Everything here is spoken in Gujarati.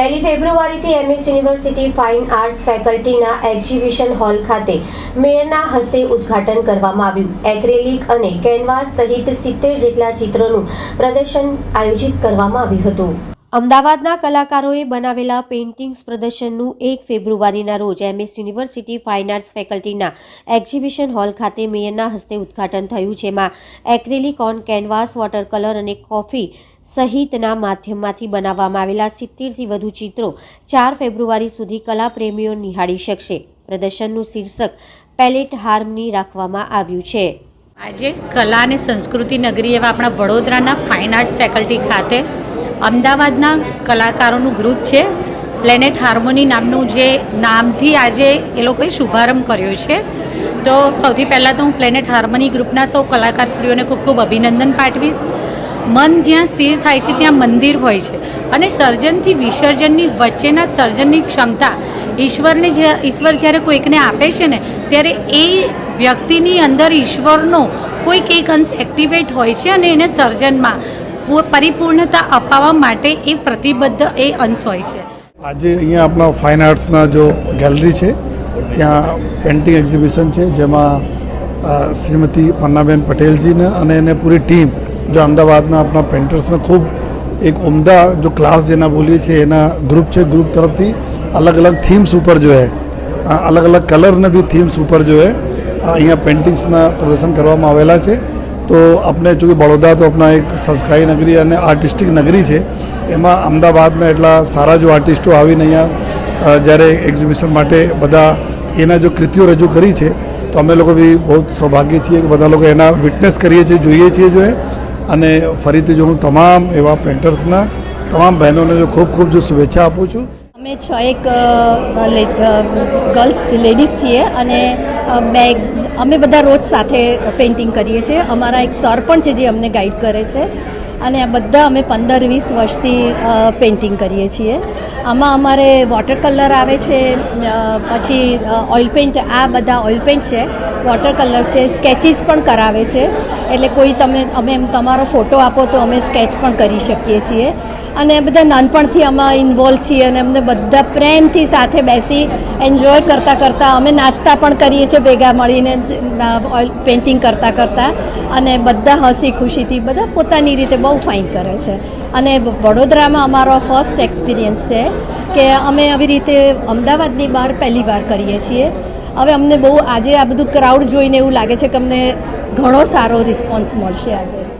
પહેલી ફેબ્રુઆરીથી એમએસ યુનિવર્સિટી ફાઇન આર્ટ્સ ફેકલ્ટીના એક્ઝિબિશન હોલ ખાતે મેયરના હસ્તે ઉદ્ઘાટન કરવામાં આવ્યું. એક્રેલિક અને કેનવાસ સહિત સિત્તેર જેટલા ચિત્રોનું પ્રદર્શન આયોજિત કરવામાં આવ્યું હતું. અમદાવાદના કલાકારોએ બનાવેલા પેઇન્ટિંગ્સ પ્રદર્શનનું એક ફેબ્રુઆરીના રોજ એમએસ યુનિવર્સિટી ફાઇન આર્ટ્સ ફેકલ્ટીના એક્ઝિબિશન હોલ ખાતે મેયરના હસ્તે ઉદ્ઘાટન થયું, જેમાં acrylic on canvas water colour અને કોફી સહિતના માધ્યમમાંથી બનાવવામાં આવેલા સિત્તેરથી વધુ ચિત્રો ચાર ફેબ્રુઆરી સુધી કલાપ્રેમીઓ નિહાળી શકશે. પ્રદર્શનનું શીર્ષક પેલેટ હાર્મની રાખવામાં આવ્યું છે. આજે કલા અને સંસ્કૃતિ નગરી એવા આપણા વડોદરાના ફાઇન આર્ટ્સ ફેકલ્ટી ખાતે અમદાવાદના કલાકારોનું ગ્રુપ છે. પ્લેનેટ હાર્મોની નામનું જે નામથી આજે એ લોકોએ શુભારંભ કર્યો છે. તો સૌથી પહેલાં તો હું પ્લેનેટ હાર્મોની ગ્રુપના સૌ કલાકારશ્રીઓને ખૂબ ખૂબ અભિનંદન પાઠવીશ. મન જ્યાં સ્થિર થાય છે ત્યાં મંદિર હોય છે. અને સર્જનથી વિસર્જનની વચ્ચેના સર્જનની ક્ષમતા ઈશ્વરને જે, ઈશ્વર જ્યારે કોઈકને આપે છે ને, ત્યારે એ વ્યક્તિની અંદર ઈશ્વરનો કોઈક એક અંશ એક્ટિવેટ હોય છે અને એને સર્જનમાં પરિપૂર્ણતા અપાવવા માટે એ પ્રતિબદ્ધ એ અંશ હોય છે. આજે અહીંયા આપણા ફાઇન આર્ટ્સના જો ગેલેરી છે, ત્યાં પેન્ટિંગ એક્ઝિબિશન છે, જેમાં શ્રીમતી પન્નાબેન પટેલજીને અને એને પૂરી ટીમ જો અમદાવાદના આપણા પેન્ટર્સને ખૂબ એક ઉમદા જો ક્લાસ જેના બોલીએ છીએ, એના ગ્રુપ છે ગ્રુપ તરફથી અલગ અલગ થીમ્સ ઉપર જો હે અલગ અલગ કલરને બી થીમ્સ ઉપર જો હે અહીંયા પેન્ટિંગ્સના પ્રદર્શન કરવામાં આવેલા છે. તો આપણે જો કે બड़ौदा તો આપણા એક સંસ્કારી નગરી અને આર્ટિસ્ટિક નગરી છે. એમાં અમદાવાદના એટલા સારા જો આર્ટિસ્ટો આવીને અહીંયા જ્યારે એક્ઝિબિશન માટે બધા એના જો કૃતિઓ રજૂ કરી છે, તો અમે લોકો બી બહુ સૌભાગ્ય છીએ કે બધા લોકો એના વિટનેસ કરીએ છીએ, જોઈએ છીએ જો અને ફરીથી જો હું તમામ એવા પેન્ટર્સના તમામ બહેનોને જો ખૂબ ખૂબ જો શુભેચ્છા આપું છું. અમે છ એક ગર્લ્સ લેડીઝ છીએ અને બે અમે બધા રોજ સાથે પેઇન્ટિંગ કરીએ છીએ. અમારા એક સર પણ છે જે અમને ગાઈડ કરે છે. અને આ બધા અમે પંદર વીસ વર્ષથી પેઇન્ટિંગ કરીએ છીએ. આમાં અમારે વોટર કલર આવે છે પછી ઓઇલ પેઇન્ટ આ બધા ઓઇલ પેઇન્ટ છે. વોટર કલર છે. સ્કેચીસ પણ કરાવે છે. એટલે કોઈ તમે અમે એમ તમારો ફોટો આપો તો અમે સ્કેચ પણ કરી શકીએ છીએ. અને બધા નાનપણથી આમાં ઇન્વોલ્વ છીએ અને અમને બધા પ્રેમથી સાથે બેસી એન્જોય કરતાં કરતાં અમે નાસ્તા પણ કરીએ છીએ ભેગા મળીને ઓઇલ પેઇન્ટિંગ કરતાં કરતાં. અને બધા હસી ખુશીથી બધા પોતાની રીતે બહુ ફાઇન કરે છે. અને વડોદરામાં અમારો ફર્સ્ટ એક્સપિરિયન્સ છે કે અમે આવી રીતે અમદાવાદની બહાર પહેલી વાર કરીએ છીએ. હવે અમને બહુ આજે આ બધું ક્રાઉડ જોઈને એવું લાગે છે કે અમને ઘણો સારો રિસ્પોન્સ મળશે આજે.